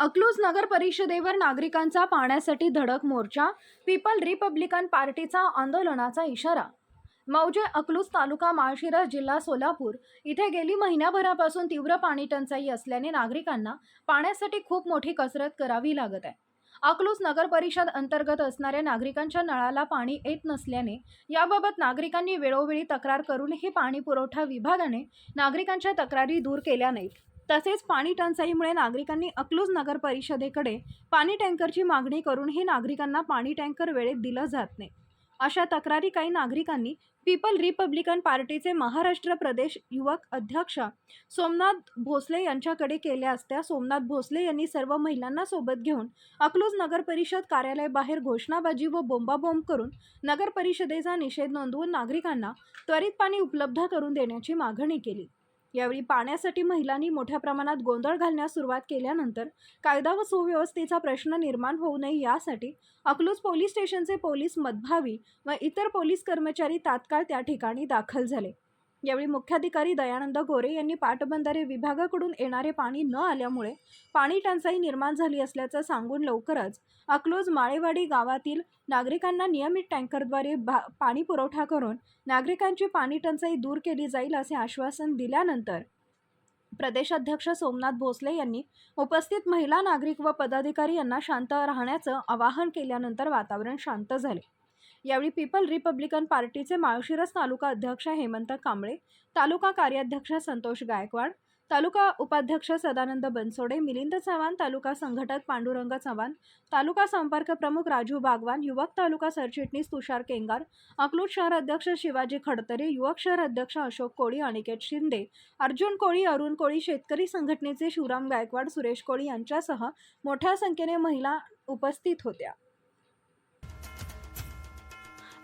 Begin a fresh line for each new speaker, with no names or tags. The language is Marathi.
अकलूज नगर परिषदेवर नागरिकांचा पाण्यासाठी धडक मोर्चा पीपल रिपब्लिकन पार्टीचा आंदोलनाचा इशारा. मौजे अकलूज तालुका माळशिरस जिल्हा सोलापूर. इथे गेली महिन्याभरापासून तीव्र पाणी टंचाई असल्याने नागरिकांना पाण्यासाठी खूप मोठी कसरत करावी लागत आहे. अकलूज नगर परिषद अंतर्गत असणाऱ्या नागरिकांच्या नळाला पाणी येत नसल्याने याबाबत नागरिकांनी वेळोवेळी तक्रार करूनही पाणी पुरवठा विभागाने नागरिकांच्या तक्रारी दूर केल्या नाहीत. तसेच पाणी टंचाईमुळे नागरिकांनी अकलूज नगर परिषदेकडे पाणी टँकरची मागणी करूनही नागरिकांना पाणी टँकर वेळेत दिलं जात नाही. अशा तक्रारी काही नागरिकांनी पीपल रिपब्लिकन पार्टीचे महाराष्ट्र प्रदेश युवक अध्यक्ष सोमनाथ भोसले यांच्याकडे केल्या असत्या. सोमनाथ भोसले यांनी सर्व महिलांना सोबत घेऊन अकलूज नगर परिषद कार्यालयाबाहेर घोषणाबाजी व बोंबाबोंब करून नगर परिषदेचा निषेध नोंदवून नागरिकांना त्वरित पाणी उपलब्ध करून देण्याची मागणी केली. यावेळी पाण्यासाठी महिलांनी मोठ्या प्रमाणात गोंधळ घालण्यास सुरुवात केल्यानंतर कायदा व सुव्यवस्थेचा प्रश्न निर्माण होऊ नये यासाठी अकलूज पोलीस स्टेशनचे पोलीस मदभावी व इतर पोलीस कर्मचारी तात्काळ त्या ठिकाणी दाखल झाले. यावेळी मुख्याधिकारी दयानंद गोरे यांनी पाटबंधारे विभागाकडून येणारे पाणी न आल्यामुळे पाणी टंचाई निर्माण झाली असल्याचं सांगून लवकरच अकलूज माळेवाडी गावातील नागरिकांना नियमित टँकरद्वारे भा पाणी पुरवठा करून नागरिकांची पाणी टंचाई दूर केली जाईल असे आश्वासन दिल्यानंतर प्रदेशाध्यक्ष सोमनाथ भोसले यांनी उपस्थित महिला नागरिक व पदाधिकारी यांना शांत राहण्याचं आवाहन केल्यानंतर वातावरण शांत झाले. यावेळी पीपल रिपब्लिकन पार्टीचे माळशिरस तालुका अध्यक्ष हेमंत कांबळे तालुका कार्याध्यक्ष संतोष गायकवाड तालुका उपाध्यक्ष सदानंद बनसोडे मिलिंद चव्हाण तालुका संघटक पांडुरंग चव्हाण तालुका संपर्क प्रमुख राजू बागवान युवक तालुका सरचिटणीस तुषार केंगार अकलूट शहर अध्यक्ष शिवाजी खडतरे युवक शहर अध्यक्ष अशोक कोळी अनिकेत शिंदे अर्जुन कोळी अरुण कोळी शेतकरी संघटनेचे शिवराम गायकवाड सुरेश कोळी यांच्यासह मोठ्या संख्येने महिला उपस्थित होत्या.